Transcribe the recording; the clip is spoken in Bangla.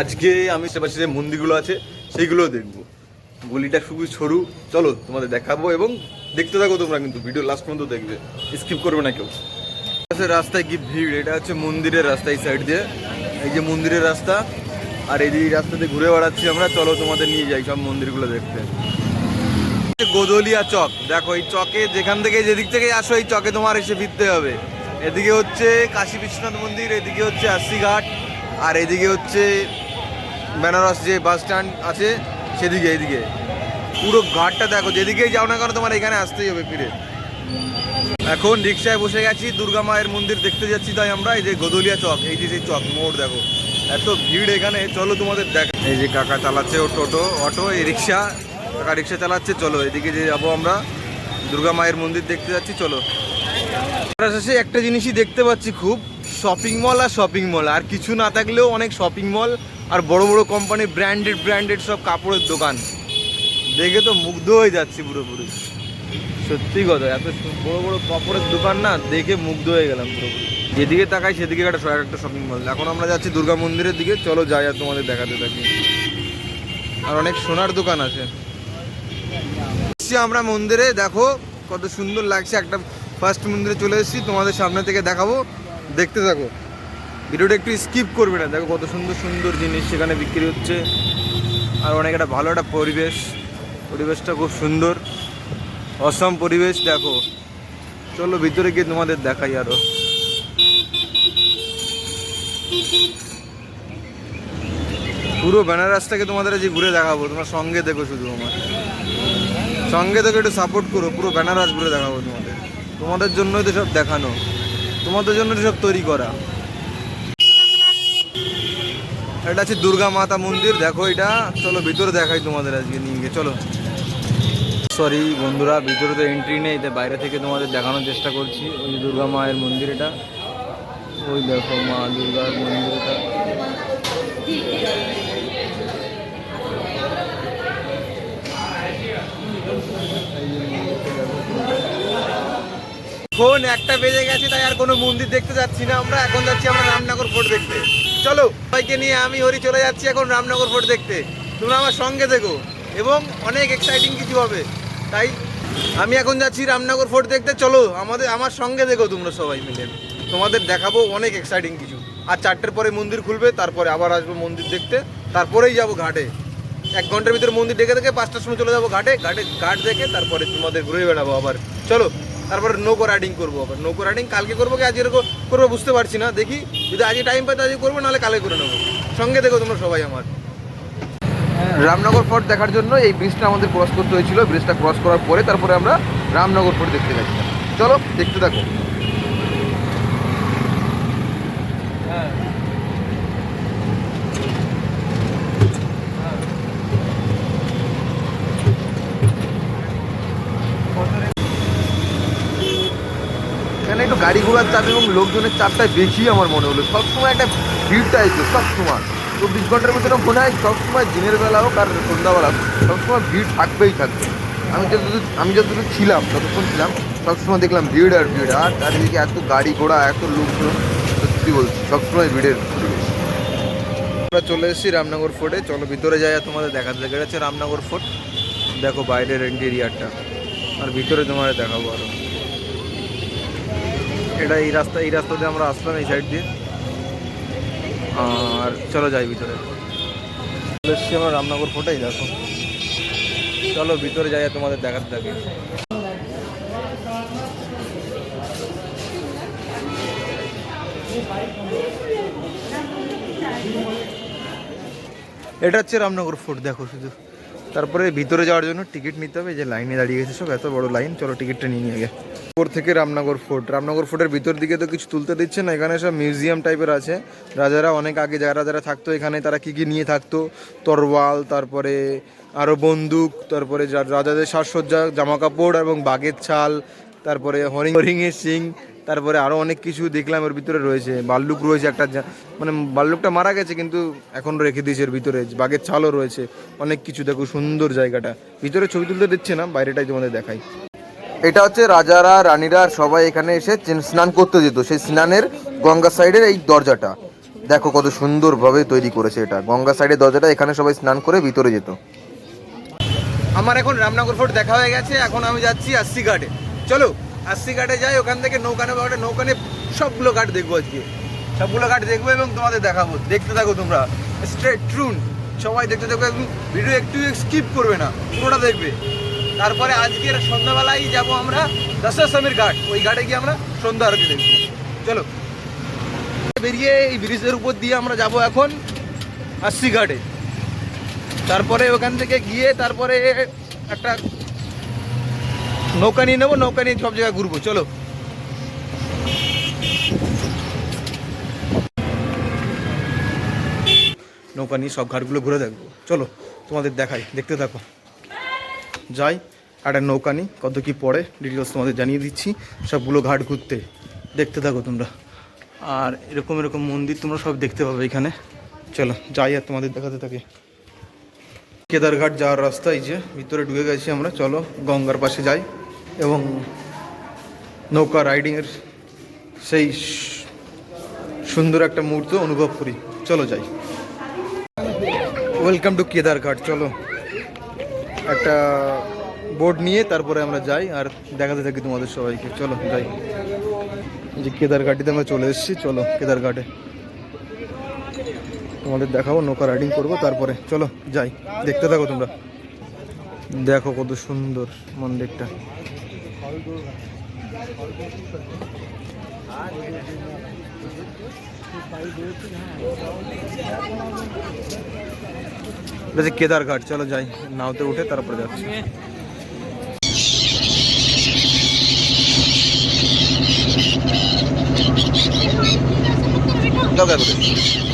আজকে আমি আশেপাশে যে মন্দিরগুলো আছে সেইগুলো দেখব। গলিটা খুবই সরু। চলো, তোমাদের দেখাবো এবং দেখতে থাকো তোমরা কিন্তু ভিডিও লাস্ট পর্যন্ত দেখবে। স্কিপ করবে না কেউ। রাস্তায় কি ভিড়? এটা হচ্ছে মন্দিরের রাস্তা এই সাইড দিয়ে। এই যে মন্দিরের রাস্তা, আর এই এই রাস্তাতে ঘুরে বেড়াচ্ছি আমরা। চলো, তোমাদের নিয়ে যাই সব মন্দিরগুলো দেখতে। গোদলিয়া চক। দেখো, এই চকে যেখান থেকে যেদিক থেকে আসো, এই চকে তোমার এসে ফিরতে হবে। এদিকে হচ্ছে কাশী বিশ্বনাথ মন্দির, এদিকে হচ্ছে আশিঘাট আর এদিকে হচ্ছে বেনারস যে বাস স্ট্যান্ড আছে, সেদিকে এদিকে পুরো ঘাটটা দেখো, যেদিকেই যাও না কেন তোমার এখানে আসতেই হবে ফিরে। এখন রিক্সায় বসে গেছি, দুর্গা মায়ের মন্দির দেখতে যাচ্ছি তাই আমরা, এই যে গোদলিয়া চক, এই যে সেই চক মোড় দেখো। এত ভিড় এখানে, চলো তোমাদের দেখ। এই যে কাকা চালাচ্ছে ও টোটো, অটো, এই রিক্সা। কাকা রিক্সা চালাচ্ছে, চলো, এদিকে যে যাব আমরা। দুর্গা মায়ের মন্দির দেখতে যাচ্ছি, চলো। একটা জিনিসই দেখতে পাচ্ছি খুব। শপিং মল আর শপিং মল আর কিছু না থাকলেও অনেক শপিং মল আর বড় বড় কোম্পানি ব্র্যান্ডেড ব্র্যান্ডেড সব কাপড়ের দোকান। দেখে তো মুগ্ধ হয়ে যাচ্ছি পুরোপুরি। সত্যি কথা, এত বড় বড় কাপড়ের দোকান না, দেখে মুগ্ধ হয়ে গেলাম পুরোপুরি। যেদিকে তাকাই সেদিকে একটা একটা শপিং মল এখন আমরা যাচ্ছি দুর্গা মন্দিরের দিকে, চলো যাই আর তোমাদের দেখাতে থাকি। আর অনেক সোনার দোকান আছে। আমরা মন্দিরে, দেখো কত সুন্দর লাগছে। একটা ফার্স্ট মন্দিরে চলে এসেছি, তোমাদের সামনে থেকে দেখাবো। দেখতে থাকো। ভিডিওটা একটু স্কিপ করবে না। দেখো কত সুন্দর সুন্দর জিনিস সেখানে বিক্রি হচ্ছে। আর অনেক একটা ভালো একটা পরিবেশ। পরিবেশটা খুব সুন্দর। অসম পরিবেশ, দেখো। চলো ভিতরে গিয়ে তোমাদের দেখাই আরও। পুরো বেনারসটাকে তোমাদের আজ ঘুরে দেখাবো। তোমার সঙ্গে দেখো শুধু আমার। সঙ্গে থেকে একটু সাপোর্ট করো। পুরো বেনারস ঘুরে দেখাবো তোমাদের। তোমাদের জন্যই তো সব দেখানো। তোমাদের জন্য সব তৈরি করা। এটা আছে দুর্গা মাতা মন্দির, দেখো এটা। চলো ভিতরে দেখাই তোমাদের আজকে নিয়ে গিয়ে, চলো। সরি বন্ধুরা, ভিতরে তো এন্ট্রি নেই, তাই বাইরে থেকে তোমাদের দেখানোর চেষ্টা করছি। ওই যে দুর্গা মায়ের মন্দির এটা। ওই দেখো মা দুর্গার মন্দির এটা এখন একটা বেজে গেছে, তাই আর কোনো মন্দির দেখতে যাচ্ছি না আমরা। এখন যাচ্ছি আমরা রামনগর ফোর্ট দেখতে। চলো, সবাইকে নিয়ে আমি হরি চলে যাচ্ছি এখন রামনগর ফোর্ট দেখতে। তোমরা আমার সঙ্গে দেখো এবং অনেক এক্সাইটিং কিছু হবে। তাই আমি এখন যাচ্ছি রামনগর ফোর্ট দেখতে। চলো, আমাদের আমার সঙ্গে দেখো তোমরা সবাই মিলে। তোমাদের দেখাবো অনেক এক্সাইটিং কিছু। আর চারটের পরে মন্দির খুলবে, তারপরে আবার আসব মন্দির দেখতে। তারপরেই যাব ঘাটে। এক ঘণ্টার ভিতরে মন্দির ডেকে দেখে পাঁচটার সময় চলে যাব ঘাটে। ঘাটে ঘাট দেখে তারপরে তোমাদের ঘুরে বেড়াবো আবার। চলো তারপরে নৌকো রাইডিং করব আবার। নৌকো রাইডিং কালকে করব কি? আজকে করব বুঝতে পারছি না। দেখি, যদি আজকে টাইম পাই আজকে করব, নাহলে কালকে করে নেব। সঙ্গে দেখো তোমরা সবাই আমার। রামনগর ফোর্ট দেখার জন্য এই ব্রিজটা আমাদের ক্রস করতে হয়েছিল। ব্রিজটা ক্রস করার পরে তারপরে আমরা রামনগর ফোর্ট দেখতে গেছিলাম। চলো, দেখতে থাকো। গাড়ি ঘোড়ার চাপ এবং লোকজনের চাপটা বেশি আমার মনে হলো। সবসময় একটা ভিড় টাইপ সবসময়। চব্বিশ ঘণ্টার ভিতরে মনে হয় সবসময় দিনের বেলা হোক আর সন্ধ্যাবেলা হোক, সবসময় ভিড় থাকবেই থাকবে। আমি যতদূর আমি যতদূর ছিলাম ততক্ষণ ছিলাম, সবসময় দেখলাম ভিড় আর ভিড়। আর চারিদিকে এত গাড়ি ঘোড়া এত লোকজন, সত্যি বলছি, সবসময় ভিড়ের আমরা চলে এসেছি রামনগর ফোর্টে। চলো, ভিতরে যাই তোমাদের দেখাতে দেখা যাচ্ছে রামনগর ফোর্ট। দেখো বাইরের ইন্টেরিয়ারটা আর ভিতরে তোমাদের দেখাবো আরও। এটা এই রাস্তা এই রাস্তা দিয়ে আমরা আসলাম এই সাইড দিয়ে। আর চলো যাই ভিতরে। এসছি আমরা রামনগর ফোর্টেই, দেখো। চলো ভিতরে যাই তোমাদের দেখাতে থাকি। এটা হচ্ছে রামনগর ফোর্ট, দেখো শুধু। তারপরে ভিতরে যাওয়ার জন্য টিকিট নিতে হবে যে লাইনে দাঁড়িয়ে গেছে সব, এত বড় লাইন চলো টিকিটটা নিয়ে নিয়ে গেছে থেকে রামনগর ফোর্ট রামনগর ফোর্টের ভিতর দিকে তো কিছু তুলতে দিচ্ছে না, এখানে সব মিউজিয়াম টাইপের আছে। রাজারা অনেক আগে, যারা যারা থাকতো এখানে, তারা কি কী নিয়ে থাকতো? তরওয়াল, তারপরে আরও বন্দুক, তারপরে রাজাদের সাজসজ্জা জামা কাপড় এবং বাঘের ছাল তারপরে হরিং হরিংয়ের সিং, তারপরে আরও অনেক কিছু দেখলাম এর ভিতরে রয়েছে। বাল্লুক রয়েছে একটা মানে বাল্লুকটা মারা গেছে কিন্তু এখন রেখে দিয়েছে এর ভিতরে। বাঘের ছালও রয়েছে। অনেক কিছু, দেখো সুন্দর জায়গাটা। ভিতরে ছবি তুলতে দিচ্ছে না, বাইরেটাই তোমাদের দেখাই। এটা হচ্ছে রাজারা, রানীরা সবাই এখানে এসে স্নান করতে যেত। সেই স্নানের গঙ্গা সাইডের এই দরজাটা। দেখো কত সুন্দরভাবে তৈরি করেছে এটা। গঙ্গা সাইডের দরজাটা এখানে সবাই স্নান করে ভিতরে যেত। আমার এখন রামনগর ফোর্ট দেখা হয়ে গেছে। এখন আমি যাচ্ছি আশি ঘাটে। চলো, আশি ঘাটে যাই, ওখান থেকে নৌকা নেব একটা নৌকা নিয়ে সবগুলো ঘাট দেখব আজকে। সবগুলো ঘাট দেখব এবং তোমাদের দেখাবো। দেখতে থাকো তোমরা। স্ট্রেট ট্রুন সবাই দেখতে থাকো, একদম ভিডিও একটু স্কিপ করবে না, পুরোটা দেখবে। তারপরে আজকের সন্ধ্যাবেলায় যাব আমরা দশাশ্রমের ঘাট। ওই ঘাটে গিয়ে আমরা সন্ধ্যা আরতি দেখব। চলো। বেরিয়ে এই ব্রিজের উপর দিয়ে আমরা যাব এখন আশি ঘাটে। তারপরে ওখান থেকে গিয়ে তারপরে একটা নৌকা নিয়ে নেব, নৌকা নিয়ে সব জায়গায় ঘুরবো, চলো। নৌকা নিয়ে সব ঘাটগুলো ঘুরে দেখব, চলো তোমাদের দেখাই, দেখতে থাকো। যাই, একটা নৌকা নিই, কত কী পড়ে ডিটেলস তোমাদের জানিয়ে দিচ্ছি, সবগুলো ঘাট ঘুরতে, দেখতে থাকো তোমরা। আর এরকম এরকম মন্দির তোমরা সব দেখতে পাবে এখানে। চলো, যাই আর তোমাদের দেখাতে থাকি। কেদারঘাট যাওয়ার রাস্তা এই যে, ভিতরে ঢুকে গেছি আমরা, চলো গঙ্গার পাশে যাই। এবং নৌকা রাইডিংয়ের সেই সুন্দর একটা মুহূর্ত অনুভব করি। চলো যাই। ওয়েলকাম টু কেদারঘাট চলো। একটা বোর্ড নিয়ে তারপরে আমরা যাই, আর দেখাতে থাকি তোমাদের সবাইকে। চলো, যাই। যে কেদারঘাটিতে আমরা চলে এসেছি, চলো কেদারঘাটে তোমাদের দেখাবো, নৌকা রাইডিং করব, তারপরে। চলো, যাই। দেখতে থাকো তোমরা। দেখো কত সুন্দর মন্দিরটা। কেদারঘাট চলো যাই। নাওতে উঠে তারপরে যাচ্ছি। যাও।